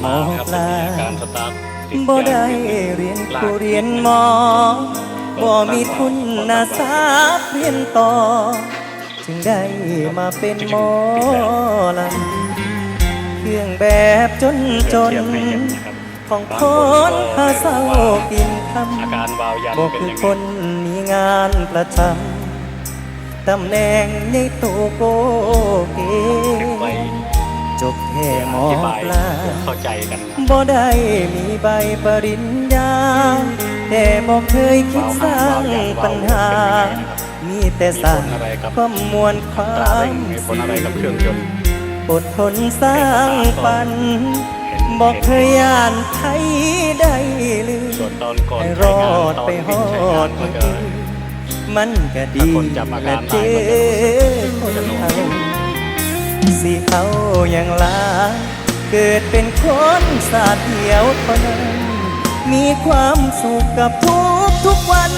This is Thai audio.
หมอปลาบ่ได้เรียนครูเรียนหมอบ่มีทุนนาสาเรียนต่อ จึงได้มาเป็นหมอลำเครื่องแบบจนจนของคนหาเศร้ากินคำบ่คือคนมีงานประจำตำแหน่งใหญ่โตโกเก อธิบายเข้าใจกันนะบ่ได้มีใบปริญญา แต่บ่เคยคิดสร้างปัญหา มีแต่สร้างความมวลความงมีผลอะไรกับเครื่องยนต์อดทนสร้างปันบอกเคยย่านไทยได้ลืมให้รอดไปฮวิ่งอดมันก็ดีถ้าคนจับอาการและเจ สิเขาอย่างลา เกิดเป็นคนสาดเดียวเท่านั้น มีความสุขกับทุกทุกๆวัน